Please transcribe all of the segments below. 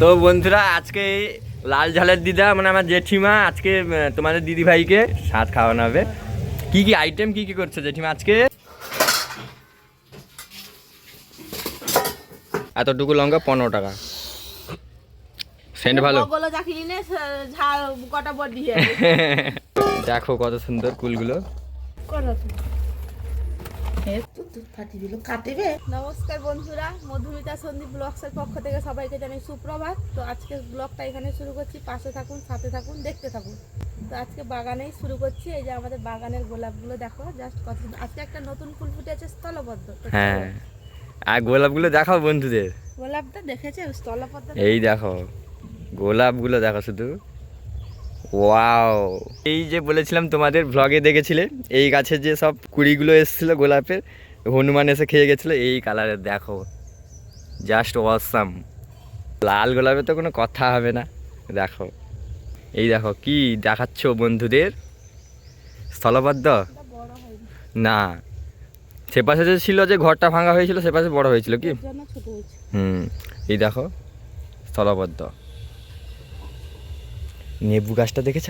তো বন্ধুরা আজকে লাল ঝালের দিদা মানে আমার জেঠিমা আজকে তোমাদের দিদি ভাইকে সাত খাওয়ানো হবে। কি কি আইটেম কি কি করছে জেঠিমা আজকে? এতটুকু লঙ্কা পনেরো টাকা। সেন্ট ভালো। দেখো কত সুন্দর কুলগুলো। করো নমস্কার বন্ধুরা মধুমিতা সন্দীপ ব্লগসের পক্ষ থেকে সবাইকে জানাই সুপ্রভাত। তো আজকে ব্লগটা এখানে শুরু করছি। পাশে থাকুন সাথে থাকুন দেখতে থাকুন। তো আজকে বাগানেই শুরু করছি। এই যে আমাদের বাগানের গোলাপগুলো দেখো জাস্ট কত আজকে একটা নতুন ফুল ফুটে আছে স্থলপদ্ম। তো হ্যাঁ। আর গোলাপগুলো দেখাও বন্ধুদের। গোলাপটা দেখেছে স্থলপদ্ম এই দেখো গোলাপগুলো দেখো শুধু। ওয়াও এই যে বলেছিলাম তোমাদের ভ্লগে দেখেছিলে এই গাছের যে সব কুড়িগুলো এসেছিল গোলাপের হনুমান এসে খেয়ে গেছিল এই কালারের দেখো। জাস্ট ওয়াসাম লাল গোলাপের তো কোনো কথা হবে না দেখো। এই দেখো কি দেখাচ্ছ বন্ধুদের? স্থলবদ্ধ না। সে পাশে যে ছিল যে ঘরটা ভাঙা হয়েছিল সে পাশে বড় হয়েছিল কি? হুম এই দেখো স্থলবদ্ধ নেবু গাছটা দেখেছ?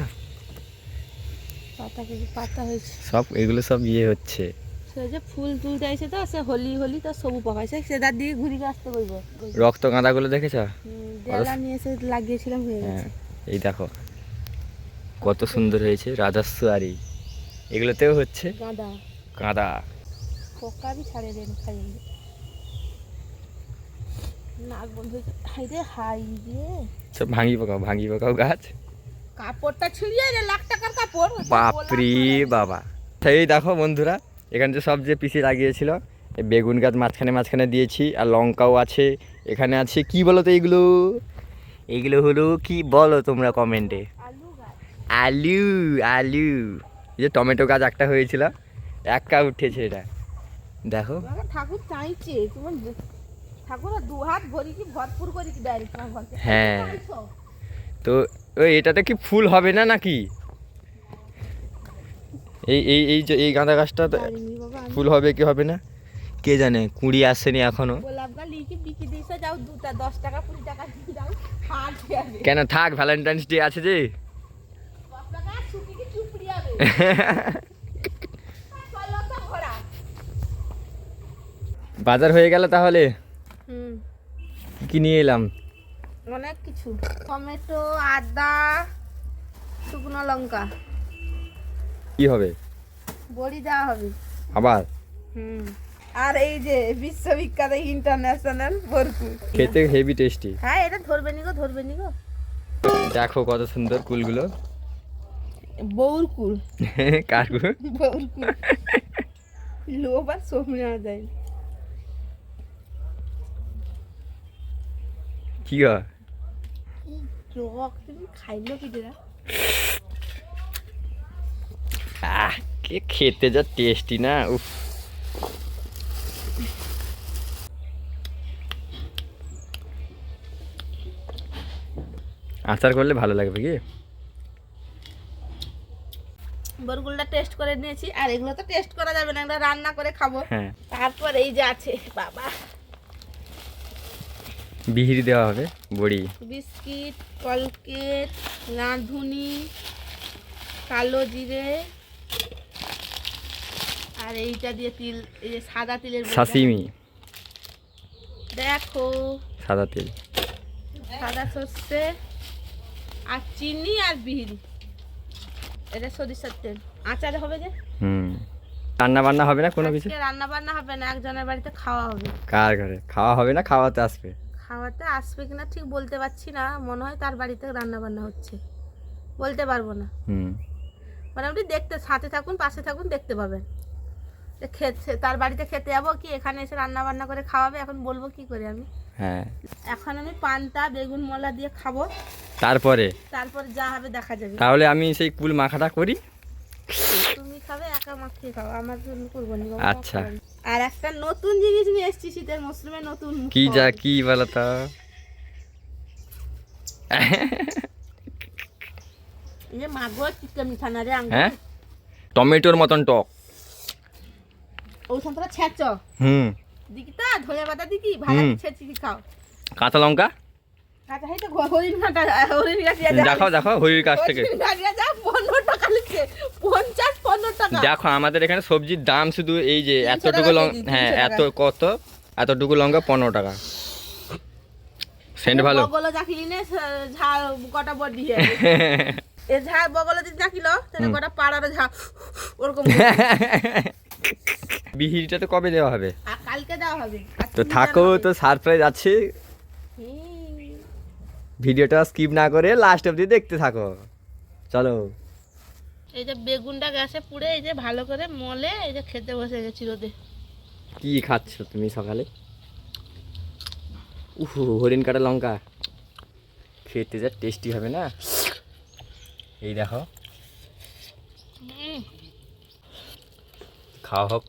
পাতা পাতা হয়েছে। সব এগুলো সব ইয়ে হচ্ছে। সে যে ফুল তুলতে আইছে তো সে হোলি হোলি তো সবু পাকাইছে সেদার দিকে ঘুরি আসতে রক্ত গাঁদাগুলো দেখেছ? দেলা নিয়ে এসে লাগিয়েছিলাম হয়ে গেছে। এই দেখো কত সুন্দর হয়েছে এগুলোতেও হচ্ছে? গাঁদা। ছাড়ে দেন খাই নাক বন্ধ হাই রে হাই রে। সব ভাঙি পাকাও ভাঙি পাকাও গাছ? কাপড়টা ছিঁড়িয়ে রে লাখ টাকার কাপড়। বাপরি বাবা। এই দেখো বন্ধুরা এখানে যে সব যে পিসি লাগিয়েছিল বেগুন গাছ মাঝখানে মাঝখানে দিয়েছি আর লঙ্কাও আছে এখানে আছে কি বলো তো এগুলো? এগুলো হলো কি বলো তোমরা কমেন্টে আলু আলু যে টমেটো গাছ একটা হয়েছিল এক কা উঠেছে এটা। দেখো। ঠাকুর চাইছে ঠাকুর দু হাত ভরি কি ভরপুর করে কি হ্যাঁ। তো ওই এটাতে কি ফুল হবে না নাকি? এই এই এই যে এই গাঁদা গাছটা। ফুল হবে কি হবে না? কে জানে কুড়ি আসেনি এখনও। কেন থাক ভ্যালেন্টাইন্স ডে আছে যে। বাজার হয়ে গেল তাহলে? কি নিয়ে এলাম? অনেক কিছু। টমেটো আদা শুকনো লঙ্কা। কি হবে? বড়ি দেওয়া হবে। আবার? হুম। আর এই যে বিশ্ববিখ্যাত ইন্টারন্যাশনাল বরকু খেতে হেভি টেস্টি হ্যাঁ এটা ধরবে নি গো ধরবে নি গো। দেখো কত সুন্দর কুলগুলো। বউর কুল কার কুল? বউর কুল লোভ আর দেয় কি গো রক তুমি খাইলো কি দিরা আহ কে খেতে যা টেস্টি না উফ। আচার করলে ভালো লাগবে কি বরগুলটা টেস্ট করে নিয়েছি আর এগুলো তো টেস্ট করা যাবে না রান্না করে খাব। হ্যাঁ। তারপর এই যে আছে বাবা। বিহিরি দেওয়া হবে বড়ি। বিস্কিট কলকেট রাঁধুনি কালো জিরে আর এইটা দিয়ে তিল এই যে সাদা তিলের সাসিমি। দেখো। সাদা তেল। সাদা সর্ষে আর চিনি আর বিহিরি। এটা সরিষার তেল। আচারে হবে যে? হুম। রান্না বান্না হবে না কোনো কিছু? রান্না বান্না হবে না একজনের বাড়িতে খাওয়া হবে। কার ঘরে? খাওয়া হবে না খাওয়াতে আসবে। খাওয়াতে আসবে কিনা ঠিক বলতে পারছি না। মনে হয় তার বাড়িতে রান্না বান্না হচ্ছে। বলতে পারব না। হুম। মোটামুটি দেখতে সাথে থাকুন পাশে থাকুন দেখতে পাবেন। খেতে তার বাড়িতে খেতে যাব কি এখানে এসে রান্না বান্না করে খাওয়াবে? এখন বলব কি করে আমি? হ্যাঁ। এখন আমি পান্তা বেগুন মলা দিয়ে খাব। তারপরে? তারপরে যা হবে দেখা যাবে। তাহলে আমি সেই কুল মাখাটা করি। তুমি খাবে একা মাখিয়ে খাও। আমার জন্য করব না আচ্ছা। আর একটা নতুন জিনিস নিয়ে এসেছি শীতের মৌসুমে নতুন কি যা কি বলো তো? চিকা মিঠা না রে আঙ্গুর। হ্যাঁ? টমেটোর মতন টক। ওই সন্তরা ছেঁচ। হুম। দিকি তা ধনে পাতা দিকি ভালো। ছেঁচি খাও। কাঁচা লঙ্কা? আচ্ছা এই তো হরিণ ঘাটা হরিণ গাছিয়া যা দেখো দেখো হরির কাছ থেকে হরিণ গাছিয়া যা পনেরো টাকা লিখছে পঞ্চাশ পনেরো টাকা দেখো আমাদের এখানে সবজির দাম শুধু এই যে এতটুকু লঙ্কা হ্যাঁ এত কত? এতটুকু লঙ্কা পনেরো টাকা। সেন্ট ভালো। বগল জাকিলি নে ঝাল কটা বডি এ ঝাল বগল যদি জাকিলো তাহলে পাড়ার ঝাল। ওরকম বিহিরিটা তো কবে দেওয়া হবে? কালকে দেওয়া হবে। তো থাকো তো সারপ্রাইজ আছে। ভিডিওটা স্কিপ না করে লাস্ট অবধি দেখতে থাকো। চলো। এই যে বেগুনটা গ্যাসে পুড়ে এই যে ভালো করে মলে এই যে খেতে বসে গেছি রোদে। কি খাচ্ছ তুমি সকালে? উহ হরিণ কাটা লঙ্কা। খেতে যা টেস্টি হবে না। এই দেখো। খাওয়া হোক।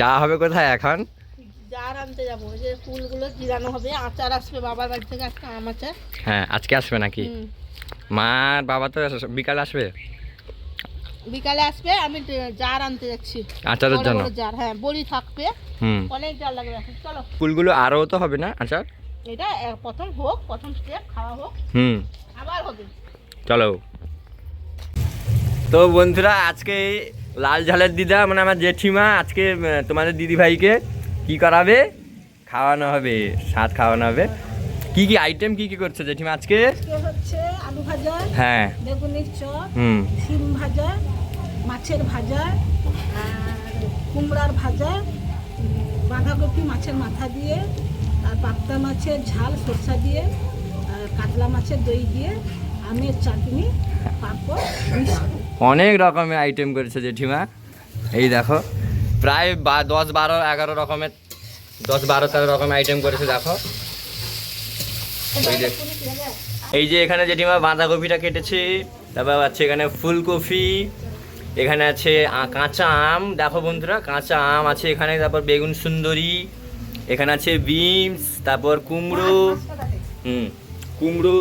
যা হবে কোথায় এখন? জার আনতে যাব যে ফুলগুলো জিরানো হবে আচার আসবে বাবার বাড়ি থেকে আজকে আম আচার। হ্যাঁ আজকে আসবে নাকি? হুম। মা বাবা তো বিকালে আসবে? বিকালে আসবে আমি জার আনতে যাচ্ছি। আচারের জন্য? জার হ্যাঁ বড়ি থাকবে। হুম। অনেক জার লাগবে চলো। ফুলগুলো আরও তো হবে না আচার? এটা প্রথম হোক প্রথম স্টেপ খাওয়া হোক। হুম। আবার হবে। চলো। তো বন্ধুরা আজকে লাল ঝালের দিদা মানে আমার জেঠিমা আজকে তোমাদের দিদি ভাইকে কি করাবে? খাওয়ানো হবে স্বাদ খাওয়ানো হবে। কি কি আইটেম কি কি করছে জেঠিমা আজকে? হচ্ছে আলু ভাজা হ্যাঁ। বেগুনের চপ হুম। শিম ভাজা মাছের ভাজা কুমড়ার ভাজা বাঁধাকপি মাছের মাথা দিয়ে আর পাক্তা মাছের ঝাল সরষা দিয়ে আর কাতলা মাছের দই দিয়ে আমের চাটনি পাঁপড় অনেক রকমের আইটেম করেছে জেঠিমা। এই দেখো প্রায় বা দশ বারো এগারো রকমের দশ বারো তেরো রকমের আইটেম করেছে দেখো। এই যে এখানে জেঠিমা বাঁধাকপিটা কেটেছে, তারপর আছে এখানে ফুলকপি, এখানে আছে কাঁচা আম, দেখো বন্ধুরা, কাঁচা আম আছে এখানে, তারপর বেগুন সুন্দরী, এখানে আছে বিনস, তারপর কুমড়ো, হুম, কুমড়ো,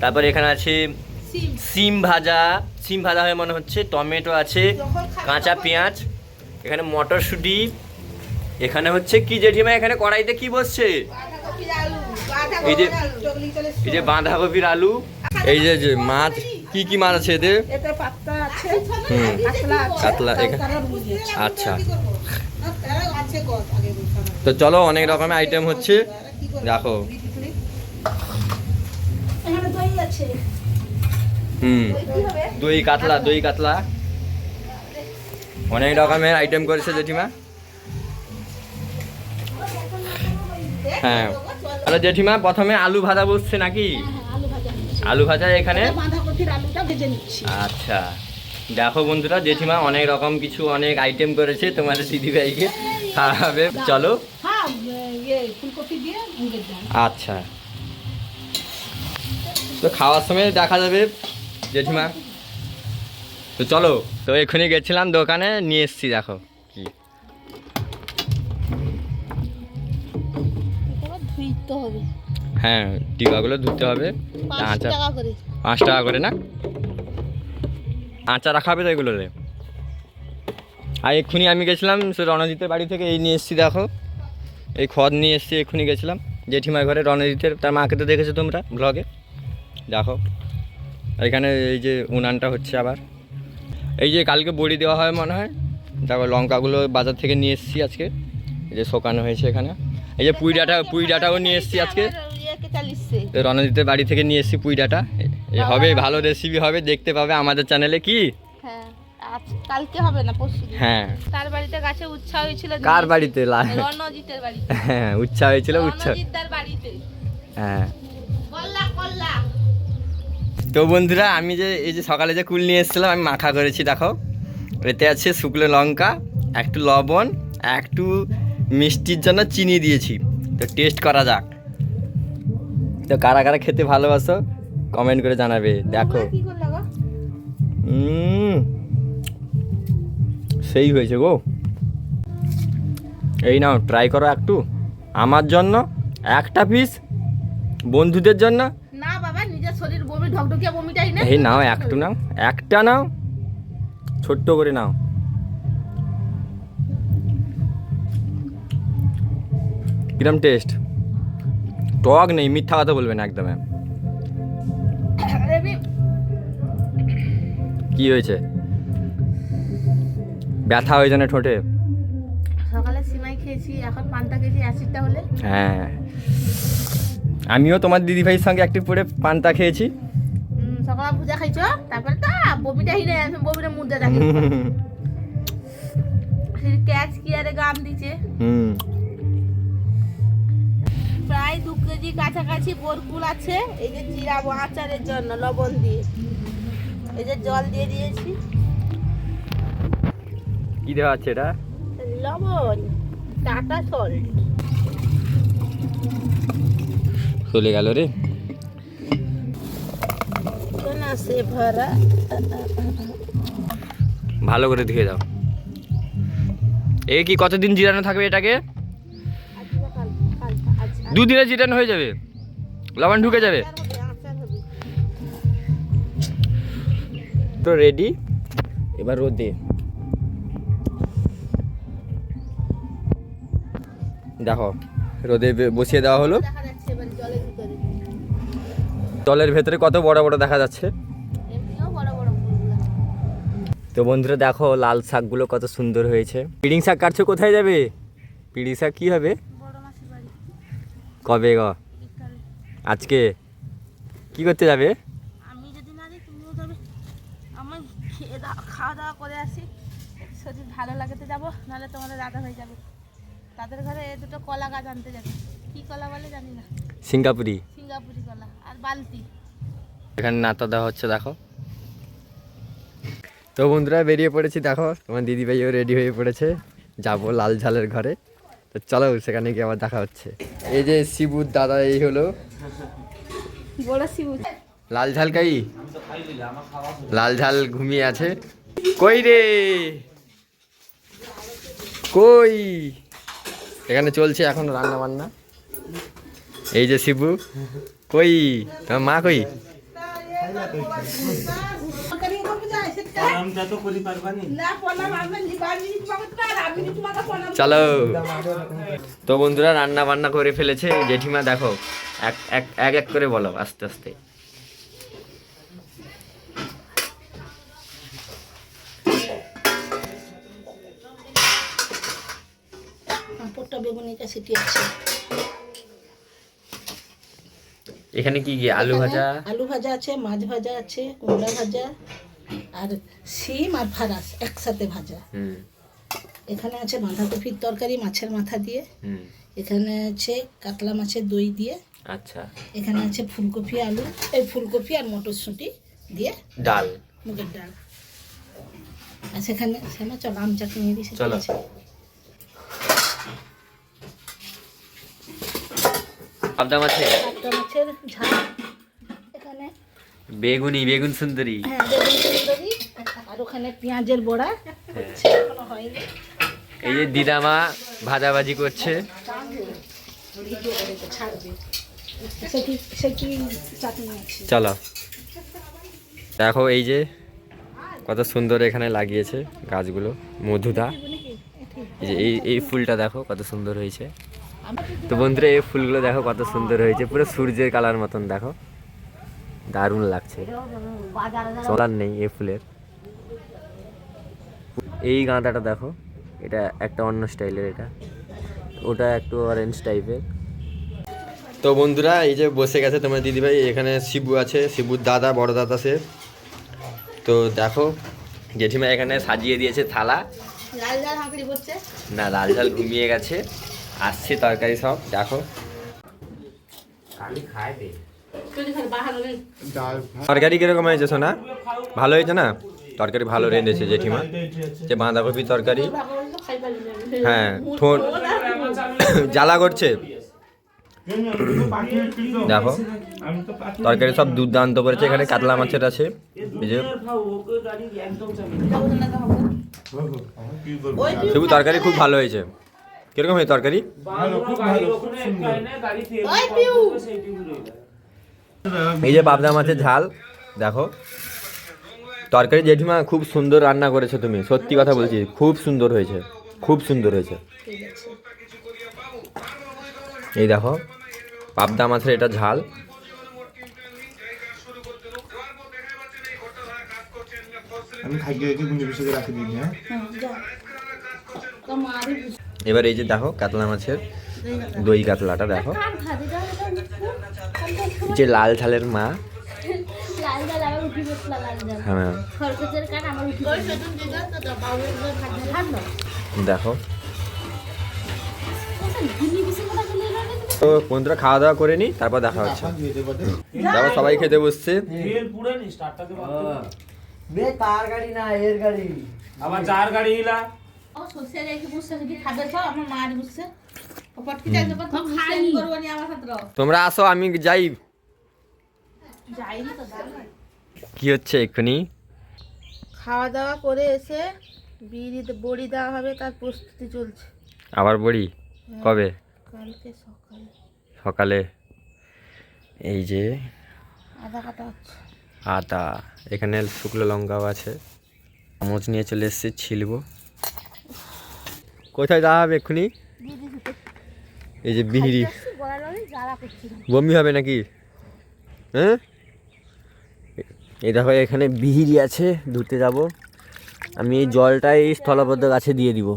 তারপর এখানে আছে সিম ভাজা সিম ভাজা হয়ে মনে হচ্ছে, টমেটো আছে, কাঁচা পেঁয়াজ, এখানে মটরশুঁটি, এখানে হচ্ছে কি জেঠিমা, এখানে কড়াইতে কি বসছে? এই যে এই যে বাঁধাকপির আলু। এই যে যে মাছ কি কি মাছ আছে এতে কাতলা আচ্ছা। তো চলো অনেক রকমের আইটেম হচ্ছে। দেখো। এখানে দই আছে। হুম। দই কাতলা দই কাতলা। অনেক রকমের আইটেম করেছে জেঠিমা। হ্যাঁ। তাহলে জেঠিমা প্রথমে আলু ভাজা বসছে নাকি? হ্যাঁ আলু ভাজা হচ্ছে। আলু ভাজা এখানে? আচ্ছা। দেখো বন্ধুরা জেঠিমা অনেক রকম কিছু অনেক আইটেম করেছে তোমাদের দিদি ভাইকে। খাওয়াবে। চলো। হ্যাঁ ইয়ে মুগের ডাল। আচ্ছা। তো খাওয়ার সময় দেখা যাবে জেঠিমা। তো চলো তো এক্ষুনি গেছিলাম দোকানে নিয়ে এসছি দেখো। ধুইতে হবে। হ্যাঁ ডিবাগুলো ধুতে হবে। করে। পাঁচ টাকা করে না? আচার রাখা হবে তো এগুলোরে আর এক্ষুনি আমি গেছিলাম সে রণজিতের বাড়ি থেকে এই নিয়ে এসেছি দেখো। এই খদ নিয়ে এসেছি এক্ষুনি গেছিলাম। জেঠিমার ঘরে রণজিতের তার মাকে তো দেখেছ তোমরা ব্লগে দেখো। এখানে এই যে উনানটা হচ্ছে আবার। এই যে কালকে বড়ি দেওয়া হয় মনে হয়। তারপর লঙ্কাগুলো বাজার থেকে নিয়ে এসেছি আজকে। এই যে শোকানো হয়েছে এখানে। এই যে পুই ডাটা পুই ডাটাও নিয়ে এসেছি আজকে। রণজিতের বাড়ি থেকে নিয়ে এসেছি পুই ডাটা। এ হবে ভালো রেসিপি হবে দেখতে পাবে আমাদের চ্যানেলে কি। হ্যাঁ কালকে হবে না পরশু হ্যাঁ। তার বাড়িতে গাছে উচ্ছা হয়েছিল কার বাড়িতে? লা- রণজিতের বাড়িতে। হ্যাঁ উচ্ছা হয়েছিল উচ্ছা বাড়িতে। হ্যাঁ। কল্লা কল্লা। তো বন্ধুরা আমি যে এই যে সকালে যে কুল নিয়ে এসেছিলাম আমি মাখা করেছি দেখো। এতে আছে শুকনো লঙ্কা একটু লবণ একটু মিষ্টির জন্য চিনি দিয়েছি। তো টেস্ট করা যাক। তো কারা কারা খেতে ভালোবাসো কমেন্ট করে জানাবে। দেখো। সেই হয়েছে গো। এই নাও ট্রাই করো একটু। আমার জন্য একটা পিস বন্ধুদের জন্য। না বাবা নিজের শরীর বমি ঢকঢকিয়া বমিটাই না। এই নাও একটু নাও। একটা নাও। ছোট্ট করে নাও। কিরম টেস্ট টক নেই মিথ্যা কথা বলবেন একদম। কি হয়েছে? ব্যথা হয়েছে না ঠোঁটে? সকালে সিমাই খেয়েছি এখন পান্তা খেয়েছি অ্যাসিডটা হলে। হ্যাঁ। আমিও তোমার দিদিভাইয়ের সঙ্গে একটু পরে পান্তা খেয়েছি। সকালে পূজা খাইছো? তারপরে তা বমিটা হিনে বমিটা মুদ্রা দেখে। ক্যাচ কি আরে গাম দিছে। হুম। দু কেজি কাছাকাছি বরকুল আছে। এই যে জিরাবো আচারের জন্য লবণ দিয়ে। এই যে জল দিয়ে দিয়েছি। কি দেওয়া আছে এটা? লবণ টাটা সল্ট। চলে গেল রে। সে ভরা। ভালো করে ধুয়ে দাও। এ কি কতদিন জিরানো থাকবে এটাকে? দুদিনে জিরানো হয়ে যাবে। লবণ ঢুকে যাবে। তো রেডি এবার রোদে। দেখো, রোদে বসিয়ে দেওয়া হলো। জলের ভেতরে কত বড় বড় দেখা যাচ্ছে। তো বন্ধুরা দেখো, লাল শাকগুলো কত সুন্দর হয়েছে। পিড়িং শাক কাটছো, কোথায় যাবে? পিড়িং শাক কি হবে? কবে গ? আজকে? কি করতে যাবে? আমি যদি না যাই তুমিও যাবে। আমি খেয়ে দাওয়া খাওয়া দাওয়া করে আসি। শরীর ভালো লাগাতে যাব নাহলে তোমাদের রাধা হয়ে যাবে। তাদের ঘরে এই দুটো কলা গাছ আনতে যাবে। কি কলা বলে জানি না। সিঙ্গাপুরি? সিঙ্গাপুরি কলা আর বালতি। এখানে নাতা দেওয়া হচ্ছে দেখো। তো বন্ধুরা বেরিয়ে পড়েছি দেখো। তোমার দিদিভাইও রেডি হয়ে পড়েছে। যাব লাল ঝালের ঘরে। তো চলো সেখানে গিয়ে আবার দেখা হচ্ছে। এই যে শিবুর দাদা এই হলো। লাল ঝাল কাই লাল ঝাল ঘুমিয়ে আছে। কই রে? কই? এখানে চলছে এখন রান্না বান্না। এই যে শিবু। কই? তোমার মা কই? আমরা তো চলো। তো বন্ধুরা রান্না বান্না করে ফেলেছে। জেঠিমা দেখো এক এক এক এক করে বলো আস্তে আস্তে। পাঁপড়টা বেগুনিটা সেটি আছে এখানে কি কি? আলু ভাজা? আলু ভাজা আছে মাছ ভাজা আছে কুমড়া ভাজা। আর শিম আর ফারাস একসাথে ভাজা। এখানে আছে বাঁধাকপির তরকারি মাছের মাথা দিয়ে। এখানে আছে কাতলা মাছের দই দিয়ে। আচ্ছা। এখানে আছে ফুলকপি আলু এই ফুলকপি আর মটরশুঁটি দিয়ে ডাল। মুগের ডাল। আর সেখানে সেখানে চল আম চাটনি দিই সেটা চলো। আছে। পাবদা মাছে একটা মাছের ঝাল। এখানে বেগুনি বেগুন সুন্দরী। হ্যাঁ বেগুন সুন্দরী আর ওখানে পেঁয়াজের বড়া। হয়নি এই যে দিদামা ভাজাভাজি করছে। চলো। দেখো এই যে কত সুন্দর এখানে লাগিয়েছে গাছগুলো মধুদা। এই যে এই এই ফুলটা দেখো কত সুন্দর হয়েছে। তো বন্ধুরা এই ফুলগুলো দেখো কত সুন্দর হয়েছে পুরো সূর্যের কালার মতন দেখো। দারুণ লাগছে। চলার নেই এই ফুলের। এই গাঁদাটা দেখো এটা একটা অন্য স্টাইলের এটা। ওটা একটু অরেঞ্জ টাইপের তো বন্ধুরা এই যে বসে গেছে তোমার দিদিভাই এখানে শিবু আছে শিবুর দাদা বড় দাদা সে। তো দেখো জেঠিমা এখানে সাজিয়ে দিয়েছে থালা। না লাল ঝাল ঘুমিয়ে গেছে আসছে তরকারি সব দেখো। তরকারি কীরকম হয়েছে সোনা? ভালো হয়েছে না? তরকারি ভালো রেঁধেছে জেঠিমা। যে বাঁধাকপি তরকারি। হ্যাঁ ঠোঁট। জ্বালা করছে? দেখো আমি তো পাখি তরকারি সব দুর্দান্ত করেছে। এখানে কাতলা মাছের আছে। এই যে তরকারি খুব ভালো হয়েছে। কীরকম হয়েছে তরকারি? এই যে পাবদা মাছের ঝাল দেখো। তরকারি জেঠিমা খুব সুন্দর রান্না করেছ তুমি সত্যি কথা বলছি খুব সুন্দর হয়েছে খুব সুন্দর হয়েছে। এই দেখো পাবদা মাছের এটা ঝাল। আমি খাইয়ে রেখে গুঞ্জি পিসে রাখি দিই হ্যাঁ? এবার এই যে দেখো কাতলা মাছের দই কাতলাটা দেখো। যে লাল ঝালের মা। আমার হ্যাঁ আমার দেখো। তো বন্ধুরা খাওয়া দাওয়া করে নি তারপর দেখা হচ্ছে। তারপর সবাই খেতে বসছে। তেল পুরে নি স্টার্টটা দে বে তার গাড়ি না এর গাড়ি আবার চার গাড়ি ইলা ও সরষে রেখে বসে কি খাবে সব? আমার মা আর তোমরা আসো আমি যাই। কি হচ্ছে এক্ষুনি? খাওয়া দাওয়া করে এসে বিড়ি বড়ি দেওয়া হবে তার প্রস্তুতি চলছে। আবার বড়ি? কবে? কালকে সকালে। সকালে। এই যে আধা কাটা হচ্ছে। আদা। এখানে শুকনো লঙ্কাও আছে। চামচ নিয়ে চলে এসেছে ছিলবো। কোথায় যাওয়া হবে এক্ষুনি? এই যে বিহিরি। বমি হবে নাকি? হ্যাঁ? এই দেখো এখানে বিহিরি আছে ধুতে যাব। আমি এই জলটা এই স্থলবদ্ধ গাছে দিয়ে দিব।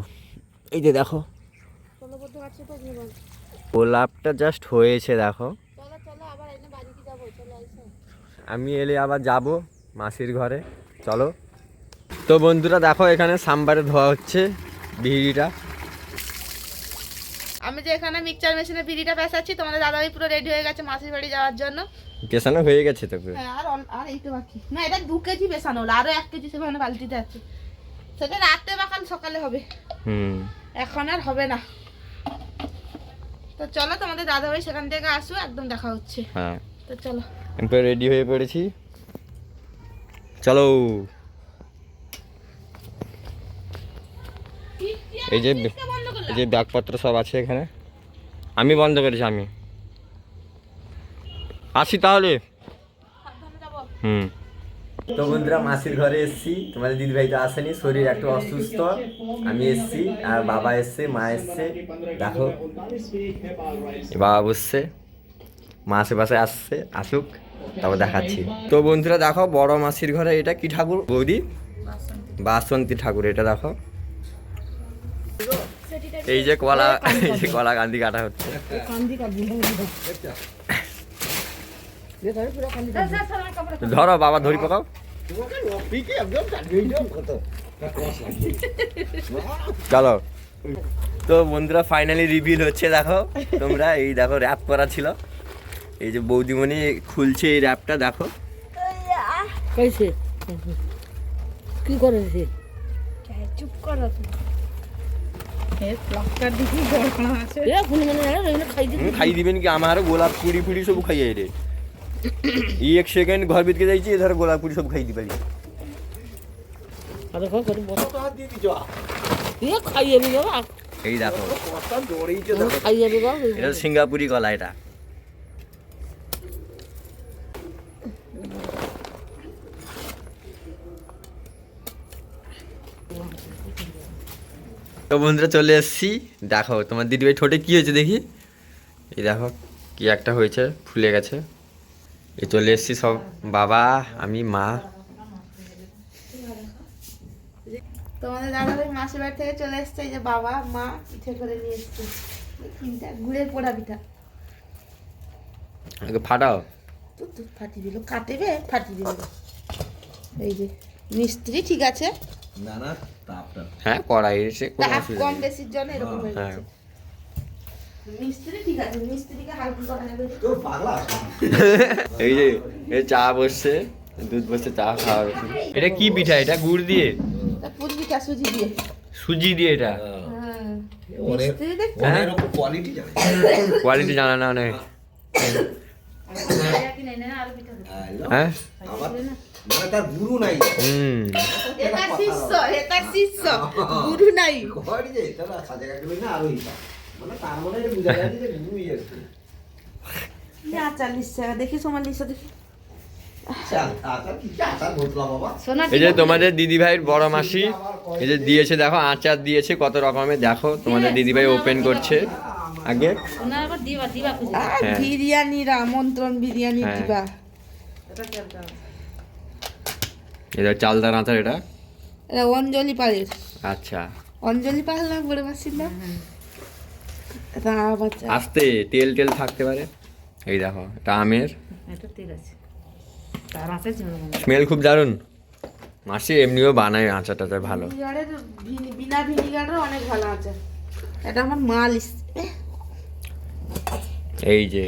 এই যে দেখো। গোলাপটা জাস্ট হয়েছে দেখো। আমি এলে আবার যাব মাসির ঘরে। চলো। তো বন্ধুরা দেখো এখানে সাম্বারে ধোয়া হচ্ছে বিহিরিটা। আমি যে এখানে মিক্সচার মেশিনে বিড়িটা পেঁচাচ্ছি তোমাদের দাদাভাই পুরো রেডি হয়ে গেছে মাসির বাড়ি যাওয়ার জন্য। পেছানো হয়ে গেছে তো। হ্যাঁ আর আর এইটা বাকি। না এটা দু কেজি বেসানো হলো আরও এক কেজি সেখানে বালতিতে আছে। সেটা রাতে বা কাল সকালে হবে। হুম। এখন আর হবে না। তো চলো তোমাদের দাদাভাই সেখান থেকে আসো একদম দেখা হচ্ছে। হ্যাঁ। তো চলো। আমি তো রেডি হয়ে পড়েছি। চলো। এই যে এই যে ব্যাগপত্র সব আছে এখানে। আমি বন্ধ করেছি, আমি। আসি তাহলে। হুম। তো বন্ধুরা, মাসির ঘরে এসেছি। তোমাদের দিদি ভাই তো আসেনি, শরীর একটু অসুস্থ। আমি এসেছি, আর বাবা এসছে, মা এসছে। দেখো, বাবা বসছে। মা আশেপাশে আসছে, আসুক, তারপর দেখাচ্ছি। তো বন্ধুরা, দেখো, বড় মাসির ঘরে এটা কি ঠাকুর? বৌদি? বাসন্তী ঠাকুর, এটা দেখো। এই যে কলা এই যে কলা গান্ধী কাটা হচ্ছে। ধরো বাবা ধরি পাকাও। চলো। তো বন্ধুরা ফাইনালি রিভিল হচ্ছে দেখো। তোমরা এই দেখো র্যাপ করা ছিল। এই যে বৌদিমণি খুলছে এই র্যাপটা দেখো। কি করেছে চুপ করো ব্লগটার দিকে বড় আছে এ ফুনি মানে না রইনা খাই দিবেন কি? আমার গোলাপ পুরি ফুরি সব খাইয়ে রে। ই এক সেকেন্ড ঘর ভিতরে যাইছি এ ধর গোলাপ পুরি সব খাই দিবে। আরে কো করে বড় এ খাই যাবি বাবা। এই দেখো। খাই যাবি বাবা এটা সিঙ্গাপুরি গলা এটা। তো বন্ধুরা চলে এসেছি। দেখো তোমার দিদিভাই ঠোঁটে কী হয়েছে দেখি? এই দেখো কি একটা হয়েছে ফুলে গেছে। এই চলে এসেছি সব। বাবা আমি মা। তোমাদের দাদাভাই মাসির বাড়ি থেকে চলে এসছে এই যে বাবা মা পিঠে করে নিয়ে এসছে। তিনটা গুড়ের পোড়া পিঠা। আগে ফাটাও। তো তো ফাটি দিল কাটেবে ফাটি দিল। এই যে মিস্ত্রি ঠিক আছে। হ্যাঁ কড়াই এসে কোনো অসুবিধা কম নেই। বেশির জন্য এরকম হয়ে হ্যাঁ মিস্ত্রি ঠিক আছে মিস্ত্রিকে হালকা করা নেবে এই যে এই চা বসছে দুধ বসছে চা খাওয়া হচ্ছে এটা কি পিঠা এটা গুড় দিয়ে তা পিঠা সুজি দিয়ে সুজি দিয়ে এটা হ্যাঁ হ্যাঁ কোয়ালিটি জানা না অনেক হ্যাঁ মানে তার গুরু নাই। এটা শিষ্য এটা শিষ্য গুরু নাই। ঘর যে তারা সাজে কাটবে না আরও হিসাব মানে তার মানে বুঝা যায় যে গুরুই আছে। না চালিশ টাকা দেখি সোমার লিস্ট দেখি। চাল আচার কি আচার ঘটলা বাবা। সোনা এই যে তোমাদের দিদি ভাইয়ের বড় মাসি এই যে দিয়েছে দেখো আচার দিয়েছে কত রকমের দেখো তোমাদের দিদি ভাই ওপেন করছে। আগে? হ্যাঁ। বিরিয়ানির আমন্ত্রণ বিরিয়ানি হ্যাঁ। দিবা। এটা চালদার আচার এটা? এটা অঞ্জলি পালের আচ্ছা। অঞ্জলি পাল না বড় বাসিন্দা আস্তে তেল টেল থাকতে পারে। এই দেখো এটা আমের। এটা তেল আছে। তার আছে স্মেল খুব দারুণ। মাসি এমনিও বানায় আচার টাচার ভালো। বিনা ভিনিগারের অনেক ভালো আছে এটা আমার মাল ইস- এই যে।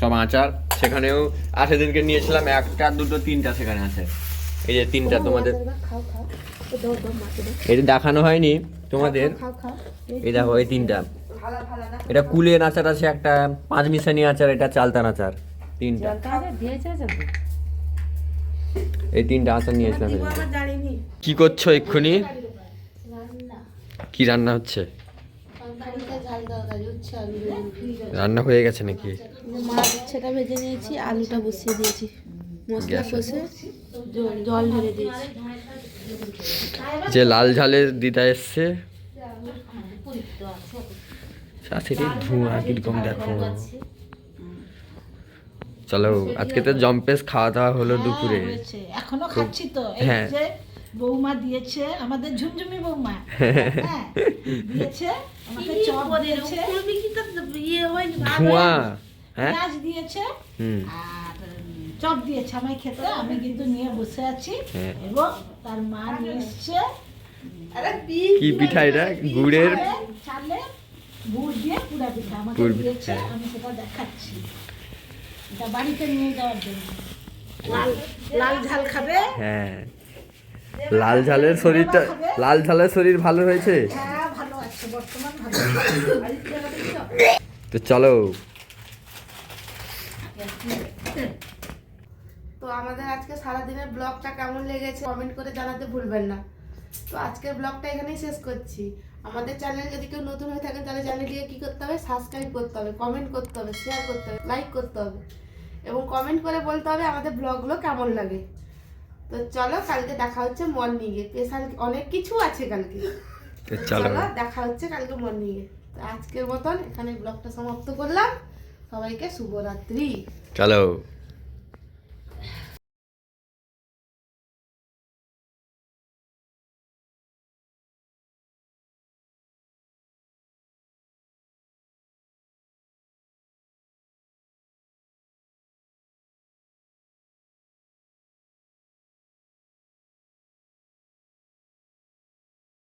সব আচার। সেখানেও আঠের দিনকে নিয়েছিলাম একটা দুটো তিনটা সেখানে আছে। এই যে তিনটা তোমাদের। দাও এটা দেখানো হয়নি তোমাদের। খাও খাও এই দেখো এই তিনটা। এটা কুলের আচার আছে একটা পাঁচ মিশানি আচার এটা চালতান আচার। তিনটা। এই তিনটা আচার নিয়েছিলাম কি করছ এক্ষুনি? কি রান্না হচ্ছে? রান্না হয়ে গেছে নাকি? মাছ সেটা ভেজে নিয়েছি আলুটা বসিয়ে দিয়েছি। মশলা। কষে জল ঢেলে দিয়েছি। যে লাল ঝালের দিদা এসছে। শাশুড়ি ধোঁয়া কীরকম দেখো। চলো আজকে তো জম্পেস খাওয়া দাওয়া হলো দুপুরে। এখনও খাচ্ছি তো। হ্যাঁ। যে বৌমা দিয়েছে আমাদের ঝুমঝুমি বৌমা। হ্যাঁ, দিয়েছে আমাকে চপ দিয়েছে। ইয়ে ধোঁয়া। হ্যাঁ পেঁয়াজ দিয়েছে হুম। আর চপ দিয়েছে আমায় খেতে আমি কিন্তু নিয়ে বসে আছি। হ্যাঁ। এবং তার মা নিয়ে এসছে। কি পিঠা এটা? গুড়ের? চালে- চালে গুড় দিয়ে পুরা পিঠা আমাকে দিয়েছে হ্যাঁ। আমি সেটা দেখাচ্ছি। এটা বাড়িতে নিয়ে যাওয়ার জন্য। লাল লাল ঝাল খাবে? হ্যাঁ। লাল ঝালের শরীরটা লাল ঝালের শরীর ভালো হয়েছে? হ্যাঁ ভালো আছে বর্তমান ভালো। তো চলো। তো আমাদের আজকে সারাদিনের ব্লগটা কেমন লেগেছে কমেন্ট করে জানাতে ভুলবেন না। তো আজকের ব্লগটা এখানেই শেষ করছি। আমাদের চ্যানেল যদি কেউ নতুন হয়ে থাকেন তাহলে চ্যানেলটিকে কী করতে হবে? সাবস্ক্রাইব করতে হবে কমেন্ট করতে হবে শেয়ার করতে হবে লাইক করতে হবে এবং কমেন্ট করে বলতে হবে আমাদের ব্লগগুলো কেমন লাগে। তো চলো কালকে দেখা হচ্ছে মর্নিংয়ে স্পেশাল অনেক কিছু আছে কালকে। চলো। চলো দেখা হচ্ছে কালকে মর্নিংয়ে তো আজকের মতন এখানে ব্লগটা সমাপ্ত করলাম। সবাইকে শুভরাত্রি। চলো